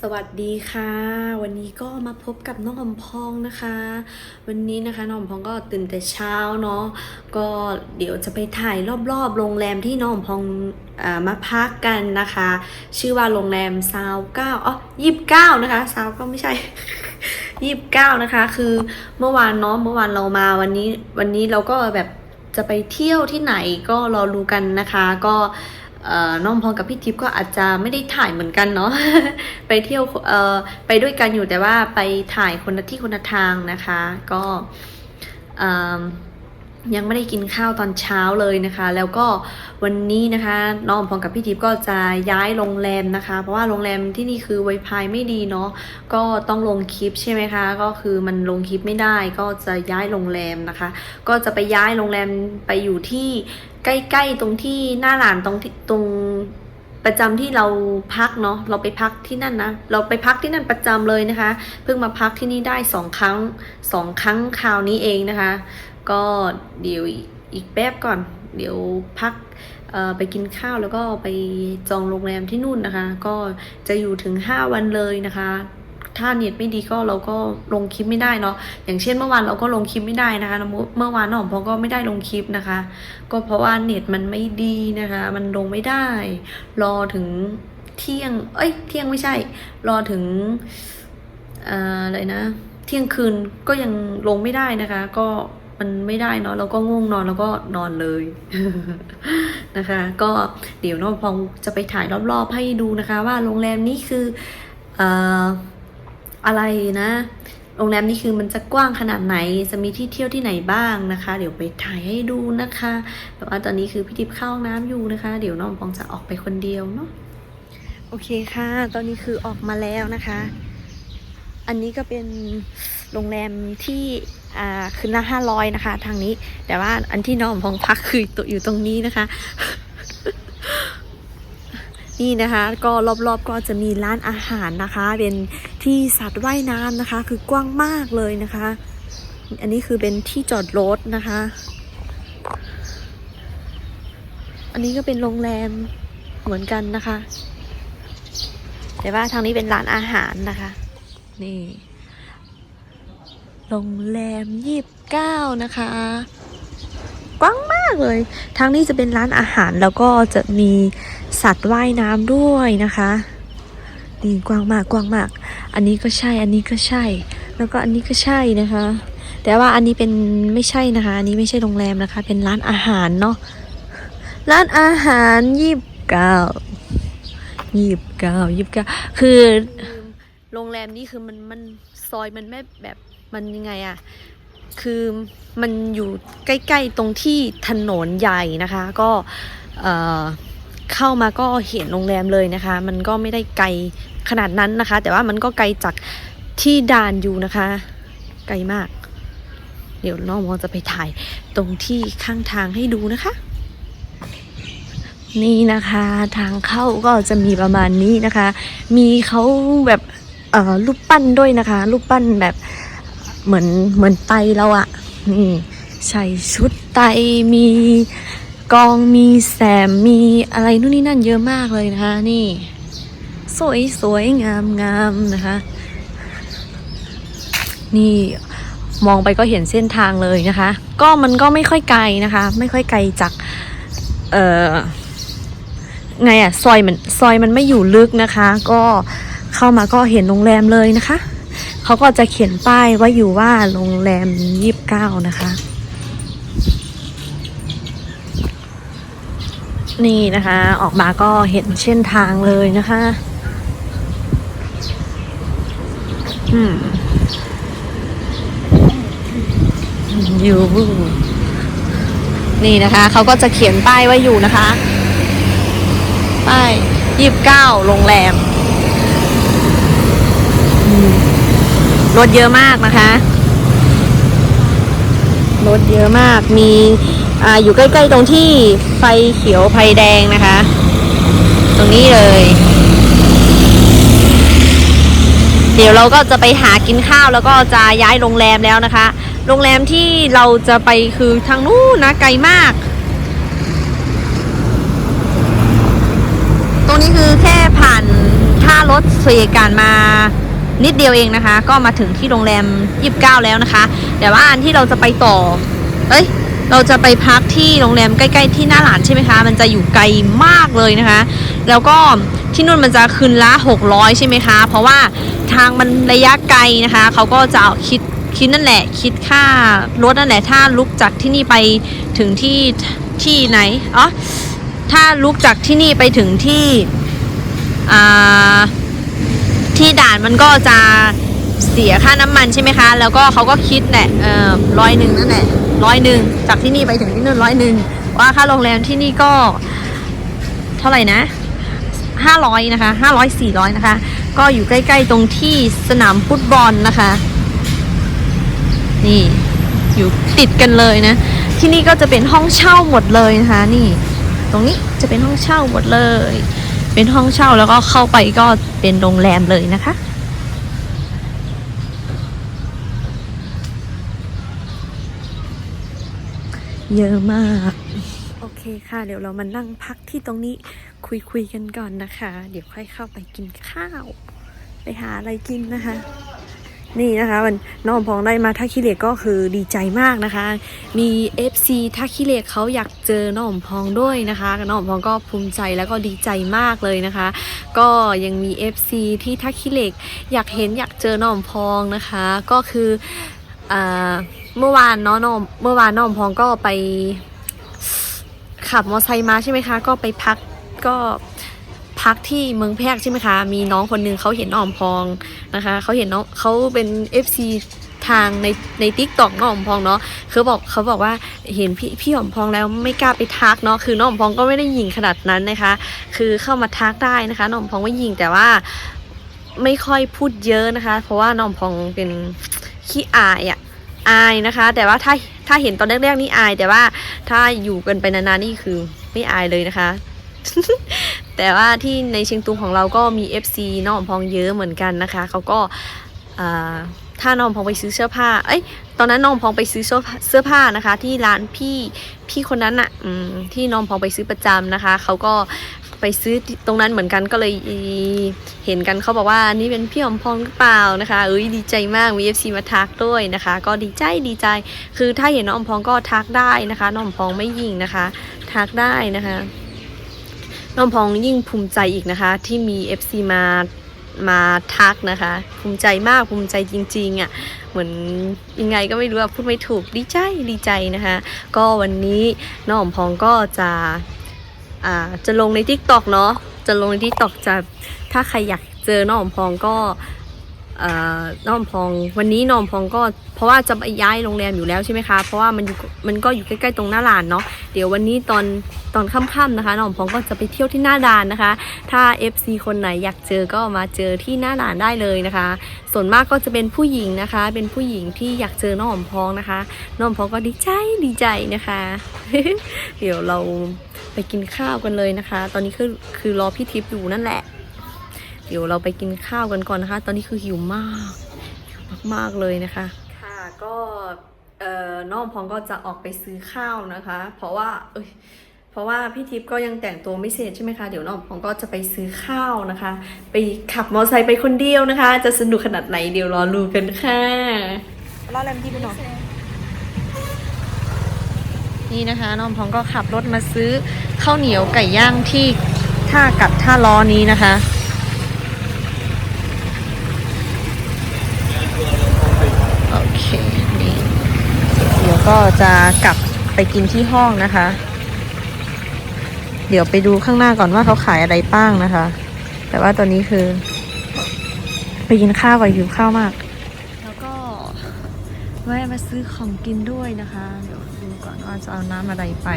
สวัสดีค่ะ วันนี้ก็มาพบกับน้องอมพองนะคะ วันนี้นะคะน้องอมพองก็ตื่นแต่เช้าเนาะก็เดี๋ยวจะไปถ่ายรอบๆโรงแรมที่น้องอมพองอมาพักกันนะคะ ชื่อว่าโรงแรมซาวเก้าอ๋อยี่สิบเก้านะคะซาวก็ไม่ใช่ยี่สิบเก้านะคะ คือเมื่อวานเนาะเมื่อวานเรามาวันนี้วันนี้เราก็แบบจะไปเที่ยวที่ไหนก็รอรู้กันนะคะ ก็ น้องพองกับพี่ทิพย์ก็อาจจะไม่ได้ถ่ายเหมือนกันเนาะไปเที่ยวไปด้วยกันอยู่แต่ว่าไปถ่ายคนละที่คนละทางนะคะ ก็ ยังไม่ได้กินข้าวตอนเช้าเลยนะคะ แล้วก็วันนี้นะคะน้องพองกับพี่ทิพย์ก็จะย้ายโรงแรมนะคะ เพราะว่าโรงแรมที่นี่คือ Wi-Fi ไม่ดีเนาะก็ต้องลงคลิปใช่ไหมคะ ก็คือมันลงคลิปไม่ได้ก็จะย้ายโรงแรมนะคะ ก็จะไปย้ายโรงแรมไปอยู่ที่ใกล้ๆตรงที่หน้าหลานตรงที่ตรงประจำที่เราพักเนาะเราไปพักที่นั่นนะเราไปพักที่นั่นประจำเลยนะคะ เพิ่งมาพักที่นี่ได้สองครั้งสองครั้งคราวนี้เองนะคะ ก็เดี๋ยวอีกแป๊บก่อน เดี๋ยวพักไปกินข้าวแล้วก็ไปจองโรงแรมที่นู่นนะคะ ก็จะอยู่ถึง 5 วันเลยนะคะ ถ้าเน็ตไม่ดีก็เราก็ลงคลิปไม่ได้เนาะอย่างเช่นเมื่อวานเราก็ลงคลิปไม่ได้นะคะเมื่อวานน้องพองก็ไม่ได้ลงคลิปนะคะ ก็เพราะว่าเน็ตมันไม่ดีนะคะ มันลงไม่ได้ รอถึงเที่ยง เอ้ย เที่ยงไม่ใช่ รอถึงออะไรนะ เที่ยงคืนก็ยังลงไม่ได้นะคะ ก็ มันไม่ได้เนาะเราก็ง่วงนอนแล้วก็นอนเลยนะคะ ก็เดี๋ยวน้องพองจะไปถ่ายรอบๆให้ดูนะคะ ว่าโรงแรมนี้คืออะไรนะ โรงแรมนี้คือมันจะกว้างขนาดไหน จะมีที่เที่ยวที่ไหนบ้างนะคะ เดี๋ยวไปถ่ายให้ดูนะคะแต่ว่าตอนนี้คือพี่ทิพย์เข้าห้องน้ำอยู่นะคะ เดี๋ยวน้องปองจะออกไปคนเดียวเนาะ โอเคค่ะ ตอนนี้คือออกมาแล้วนะคะ อันนี้ก็เป็นโรงแรมที่ คืนละห้าร้อยนะคะ ทางนี้ แต่ว่าอันที่น้องพองพักคือตัวอยู่ตรงนี้นะคะ นี่นะคะ ก็รอบๆก็จะมีร้านอาหารนะคะ เป็นที่สัตว์ว่ายน้ำนะคะ คือกว้างมากเลยนะคะ อันนี้คือเป็นที่จอดรถนะคะ อันนี้ก็เป็นโรงแรมเหมือนกันนะคะ แต่ว่าทางนี้เป็นร้านอาหารนะคะ นี่ โรงแรมยีบเก้านะคะ กว้างมากเลย ทางนี้จะเป็นร้านอาหารแล้วก็จะมีสัตว์ว่ายน้ำด้วยนะคะนี่กว้างมากกว้างมาก อันนี้ก็ใช่ อันนี้ก็ใช่ แล้วก็อันนี้ก็ใช่นะคะ แต่ว่าอันนี้เป็นไม่ใช่นะคะ อันนี้ไม่ใช่โรงแรมนะคะ เป็นร้านอาหารเนาะ ร้านอาหารยี่บเก้ายี่บเก้ายี่บเก้าคือโรงแรมนี้คือมันมันซอยมันไม่แบบ มันยังไงอะคือมันอยู่ใกล้ๆตรงที่ถนนใหญ่นะคะ ก็เอ่อเข้ามาก็เห็นโรงแรมเลยนะคะ มันก็ไม่ได้ไกลขนาดนั้นนะคะ แต่ว่ามันก็ไกลจากที่ด่านอยู่นะคะ ไกลมาก เดี๋ยวน้องมองจะไปถ่ายตรงที่ข้างทางให้ดูนะคะ นี่นะคะทางเข้าก็จะมีประมาณนี้นะคะ มีเขาแบบรูปปั้นด้วยนะคะ รูปปั้นแบบ เหมือนเหมือนไตเราอะนี่ใส่ชุดไตมีกองมีแสมมีอะไรนู่นนี่นั่นเยอะมากเลยนะคะนี่ สวยสวยงามงามนะคะ นี่มองไปก็เห็นเส้นทางเลยนะคะ ก็มันก็ไม่ค่อยไกลนะคะ ไม่ค่อยไกลจาก เอ่อไงอะซอยมันซอยมันไม่อยู่ลึกนะคะ ก็เข้ามาก็เห็นโรงแรมเลยนะคะ เขาก็จะเขียนป้ายไว้อยู่ว่าโรงแรมยี่บเก้านะคะ นี่นะคะ ออกมาก็เห็นเส้นทางเลยนะคะ อืมอยู่นี่นะคะเขาก็จะเขียนป้ายไว้อยู่นะคะ ป้ายยี่สิบเก้าโรงแรมอืม รถเยอะมากนะคะ รถเยอะมาก มีอ่าอยู่ใกล้ๆตรงที่ไฟเขียวไฟแดงนะคะ ตรงนี้เลย เดี๋ยวเราก็จะไปหากินข้าวแล้วก็จะย้ายโรงแรมแล้วนะคะ โรงแรมที่เราจะไปคือทางนู้นนะไกลมาก ตรงนี้คือแค่ผ่านท่ารถสวยการมา นิดเดียวเองนะคะ ก็มาถึงที่โรงแรม 29 แล้วนะคะ แต่ว่าอันที่เราจะไปต่อ เอ้ย เราจะไปพักที่โรงแรมใกล้ๆที่หน้าหลานใช่ไหมคะ มันจะอยู่ไกลมากเลยนะคะ แล้วก็ที่นู่นมันจะคืนละ 600 ใช่ไหมคะ เพราะว่าทางมันระยะไกลนะคะ เขาก็จะคิดคิดนั่นแหละ คิดค่ารถนั่นแหละ ถ้าลุกจากที่นี่ไปถึงที่ที่ไหน อ๋อ ถ้าลุกจากที่นี่ไปถึงที่อ่า ที่ด่านมันก็จะเสียค่าน้ำมันใช่ไหมคะ แล้วก็เขาก็คิดแหละเอ่อร้อยหนึ่งนั่นแหละร้อยหนึ่งจากที่นี่ไปถึงที่นู่นร้อยหนึ่งว่าค่าโรงแรมที่นี่ก็ เท่าไหร่นะห้าร้อยนะคะห้าร้อยสี่ร้อยนะคะ ก็อยู่ใกล้ๆตรงที่สนามฟุตบอลนะคะ นี่อยู่ติดกันเลยนะ ที่นี่ก็จะเป็นห้องเช่าหมดเลยนะคะ นี่ ตรงนี้จะเป็นห้องเช่าหมดเลย เป็นห้องเช่าแล้วก็เข้าไปก็เป็นโรงแรมเลยนะคะ เยอะมาก โอเคค่ะ เดี๋ยวเรามานั่งพักที่ตรงนี้คุยคุยๆกันก่อนนะคะ เดี๋ยวค่อยเข้าไปกินข้าว ไปหาอะไรกินนะคะ นี่นะคะมันน้องพองได้มาท่าขี้เหล็กก็คือดีใจมากนะคะ มี FC ท่าขี้เหล็กเขาอยากเจอน้องพองด้วยนะคะน้องพองก็ภูมิใจแล้วก็ดีใจมากเลยนะคะ ก็ยังมี FC ที่ท่าขี้เหล็กอยากเห็นอยากเจอน้องพองนะคะ ก็คืออ่าเมื่อวานเนาะน้องเมื่อวานน้องพองก็ไปขับมอเตอร์ไซค์มาใช่ไหมคะ ก็ไปพักก็ พักที่เมืองแพร่ใช่ไหมคะ มีน้องคนหนึงเขาเห็นน้องอมพองนะคะเขาเห็นน้องเขาเป็น FC ทางในในทิกตอกน้องอมพองเนาะเขาบอกเขาบอกว่าเห็นพี่พี่อมพองแล้วไม่กล้าไปทักเนาะคือน้องอมพองก็ไม่ได้ยิงขนาดนั้นนะคะ คือเข้ามาทักได้นะคะน้องอมพองไม่ยิงแต่ว่าไม่ค่อยพูดเยอะนะคะ เพราะว่าน้องอมพองเป็นขี้อายอะอายนะคะ แต่ว่าถ้าถ้าเห็นตอนแรกๆนี่อาย แต่ว่าถ้าอยู่กันไปนานๆนี่คือไม่อายเลยนะคะ แต่ว่าที่ในเชียงตุงของเราก็มี FC น้องอมพองเยอะเหมือนกันนะคะ เขาก็ถ้าน้องพองไปซื้อเสื้อผ้า เอ้ย ตอนนั้นน้องพองไปซื้อเสื้อผ้าเสื้อผ้านะคะ ที่ร้านพี่พี่คนนั้นอะอที่น้องพองไปซื้อประจำนะคะ เขาก็ไปซื้อตรงนั้นเหมือนกันก็เลยเห็นกันเขาบอกว่านี่เป็นพี่อมพองหรือเปล่านะคะเอ้ยดีใจมากมี FC มาทักด้วยนะคะ ก็ดีใจดีใจ คือถ้าเห็นน้องอมพองก็ทักได้นะคะ น้องอมพองไม่ยิงนะคะ ทักได้นะคะ น้องพองยิ่งภูมิใจอีกนะคะ ที่มี FC มามาทักนะคะ ภูมิใจมากภูมิใจจริงๆอะ่ะเหมือนยังไงก็ไม่รู้อะพูดไม่ถูกดีใจดีใจนะคะ ก็วันนี้น้องพองก็จะอ่าจะลงในทิกตอกเนาะจะลงในทิกตอกจะถ้าใครอยากเจอน้องพองก็ น้องพองวันนี้น้องพองก็เพราะว่าจะไปย้ายโรงแรมอยู่แล้วใช่ไหมคะ เพราะว่ามันอยู่มันก็อยู่ใกล้ๆตรงหน้าลานเนาะเดี๋ยววันนี้ตอนตอนค่ำๆนะคะน้องพองก็จะไปเที่ยวที่หน้าด่านนะคะ ถ้า FC คนไหนอยากเจอก็มาเจอที่หน้าด่านได้เลยนะคะ ส่วนมากก็จะเป็นผู้หญิงนะคะ เป็นผู้หญิงที่อยากเจอน้องพองนะคะน้องพองก็ดีใจดีใจนะคะ เดี๋ยวเราไปกินข้าวกันเลยนะคะ ตอนนี้คือคือรอพี่ทิพย์อยู่นั่นแหละ เดี๋ยวเราไปกินข้าวกันก่อนนะคะ ตอนนี้คือหิวมากหิวมากๆเลยนะคะ ค่ะก็เอ่อน้องพองก็จะออกไปซื้อข้าวนะคะ เพราะว่าเอ้ยเพราะว่าพี่ทิพย์ก็ยังแต่งตัวไม่เสร็จใช่ไหมคะ เดี๋ยวน้องพองก็จะไปซื้อข้าวนะคะ ไปขับมอเตอร์ไซค์ไปคนเดียวนะคะ จะสนุกขนาดไหนเดี๋ยวรอดูกันค่ะรอแรมที่ไปหน่อยนี่นะคะน้องพองก็ขับรถมาซื้อข้าวเหนียวไก่ย่างที่ท่ากัดท่าล้อนี้นะคะ โอเค นี่ เดี๋ยว ก็จะกลับไปกินที่ห้องนะคะ เดี๋ยวไปดูข้างหน้าก่อนว่าเขาขายอะไรบ้างนะคะ แต่ว่าตอนนี้คือ ไปกินข้าวกับหิวข้าวมาก แล้วก็แวะมาซื้อของกินด้วยนะคะ เดี๋ยวดูก่อนว่าจะเอาน้ำอะไรไป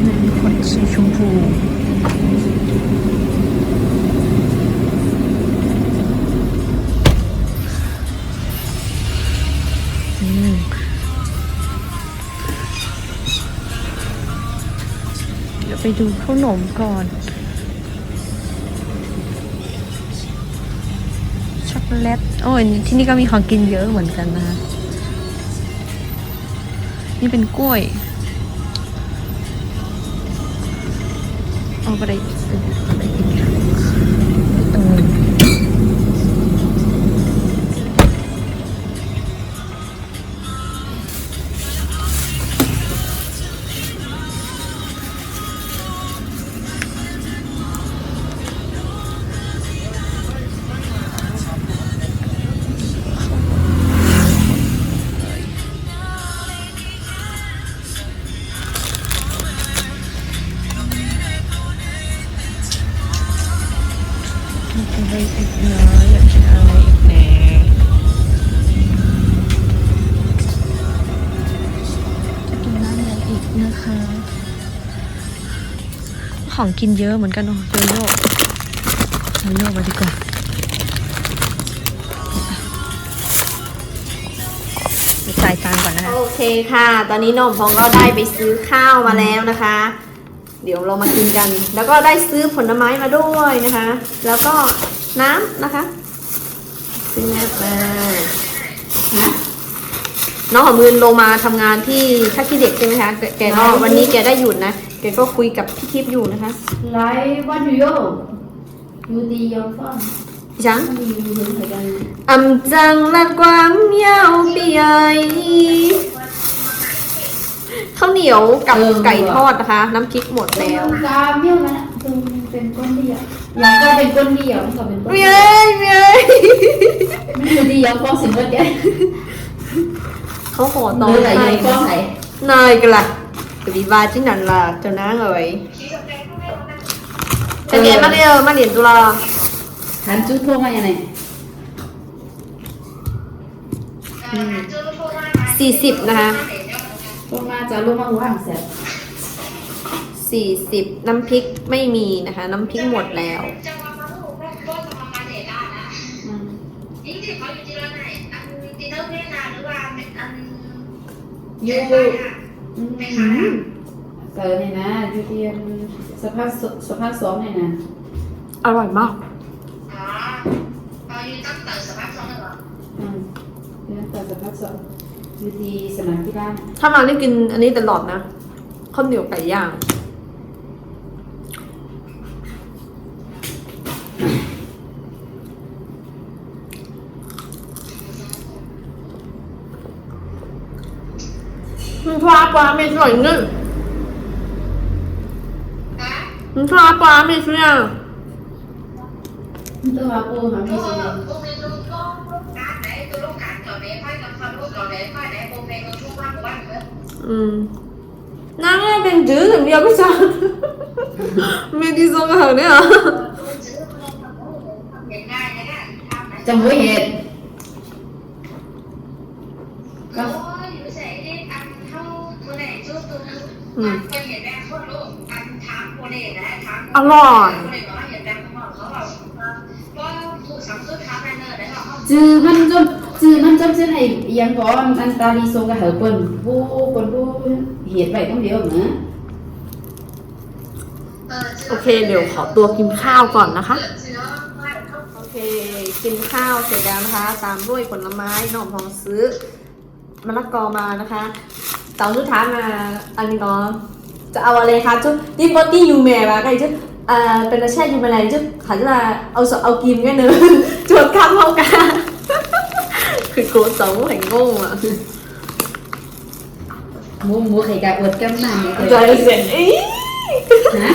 อืม ขนสีชมพูอืม เดี๋ยวไปดูข้าวหนมก่อน ช็อกโกแรดโอ้ยที่นี่ก็มีของกินเยอะเหมือนกันนะคะ นี่เป็นกล้วย เของกินเยอะเหมือนกันเนาะโยโย่โยโย่มาดีกว่าไปจ่ายตังก่อนนะคะ โอเคค่ะ ตอนนี้น้องพองก็ได้ไปซื้อข้าวมาแล้วนะคะ เดี๋ยวเรามากินกัน แล้วก็ได้ซื้อผลไม้มาด้วยนะคะ แล้วก็น้ำนะคะ ซื้อน้ำมานะน้องหอมมืนลงมาทำงานที่ท่าขี้เด็กใช่ไหมคะ แกแกก็วันนี้แกได้หยุดนะ แกก็คุยกับพี่ทิพย์อยู่นะคะ Like what do you? You the you do จัง You phone อ่ำจังลัดความยาวเปียยข้าวเหนียวกับเออ ไก่ทอดนะคะ น้ำพริกหมดแล้ว กาเมี่ยงนะตรงเป็นก้นเดียวยังก็เป็นก้นเดียวก็เป็นก้นเมีเดียยเมียยยูดียังฟงสิบเอ็ดเขาขอต่อนไหไนกันละ กบีบาที่นั่นล่ะเจ้าน้าเอ๋ยจะเรียนมาเรียวมาเรียนตุลาหันจุดโทรมาอย่างไรสี่สิบนะคะโทรมาจะลงมาว่างเสร็จสี่สิบน้ำพริกไม่มีนะคะ น้ำพริกหมดแล้วยิ่ นะอยู่ที่สภาพสภาพสองนี่นะอร่อยมากอ๋อเอาอยู่ตั้งแต่สภาพสองเลยเหรออืมเรื่องแต่สภาพสองอยู่ที่สนามกีฬาถ้ามาได้กินอันนี้ตลอดนะข้าวเหนียวไก่ย่างมันฟ้าปลาไม่สวยเงิน ฮะมันฟ้าปลาไม่สวยอะตัวว่าปูหาพไม่วกใช่พวกในลูกก็การไหนตัวลูกการต่อไหนไพ่กับคำลูกต่อไหนไพ่ไหนโปรเพลงกับช่วงว่างวันเนอะอืมน้ำแม่เป็นจืดอย่างเด้หรอจือมันจมจือมันจมเส้นให้ยังก่อนอันตาลีทรงกับเหอเปิ้นผู้เปิ้นผู้เหตุไว้ต้องเดียวนะโอเค เดี๋ยวขอตัวกินข้าวก่อนนะคะ โอเค กินข้าวเสร็จแล้วนะคะ ตามด้วยผลไม้น้องพองซื้อมะละกอมานะคะเต๋าสุดท้ายมาอันนี้ก็ จะเอาอะไรคะจุ๊บที่ปอตี้ยูแม่มาไงจุ๊บอ่าเป็นอาชีพยูแม่อะไรจุ๊บขาจะมาเอาสเอากิมกันเนอะจวดข้ามเข้ากันคือโกเต๋าแห่งงงอะหมูหมูไข่ไก่อวดกันมาเนี่ยใจเสียอีฮะ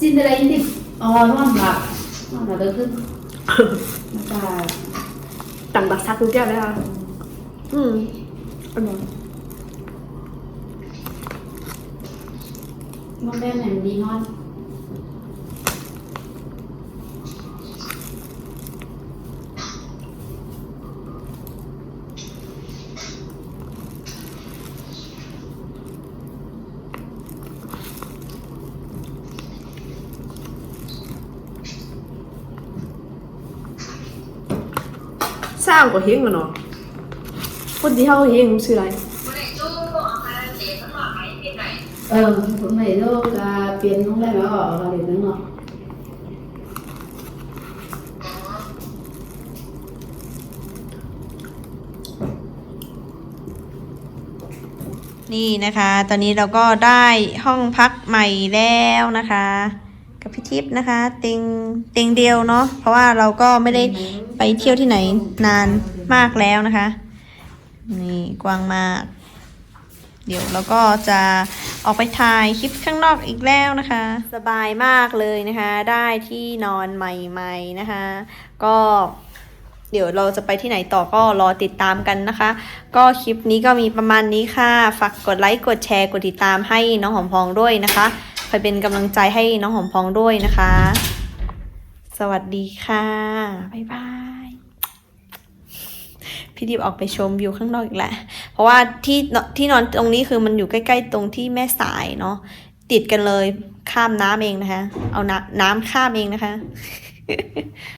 จินอะไรนี่อ๋อนอนหลับนอนหลับเดินขึ้นน้ำตาต่างบักซักทุกอย่างเลยค่ะอืมอร่อย นอนได้ไหนมันดีนอนสร้า เออผมไม่รู้กาเปลี่ยนน้องได้แล้วออกเราเดี๋ยวนึงหรอนี่นะคะ ตอนนี้เราก็ได้ห้องพักใหม่แล้วนะคะ กับพี่ทิพย์นะคะเตียงเตียงเดียวเนาะเพราะว่าเราก็ไม่ได้ไปเที่ยวที่ไหนนานมากแล้วนะคะ นี่กว้างมาก เดี๋ยวเราก็จะ ออกไปถ่ายคลิปข้างนอกอีกแล้วนะคะ สบายมากเลยนะคะ ได้ที่นอนใหม่ๆนะคะ ก็เดี๋ยวเราจะไปที่ไหนต่อก็รอติดตามกันนะคะ ก็คลิปนี้ก็มีประมาณนี้ค่ะ ฝากกดไลค์ กดแชร์ กดติดตามให้น้องหอมพองด้วยนะคะคอยเป็นกำลังใจให้น้องหอมพองด้วยนะคะ สวัสดีค่ะ บ๊ายบาย พี่ดิบออกไปชมวิวข้างนอกอีกแล้วเพราะว่าที่ที่นอนตรงนี้คือมันอยู่ใกล้ๆตรงที่แม่สายเนาะติดกันเลยข้ามน้ำเองนะคะ เอาน้ำน้ำข้ามเองนะคะ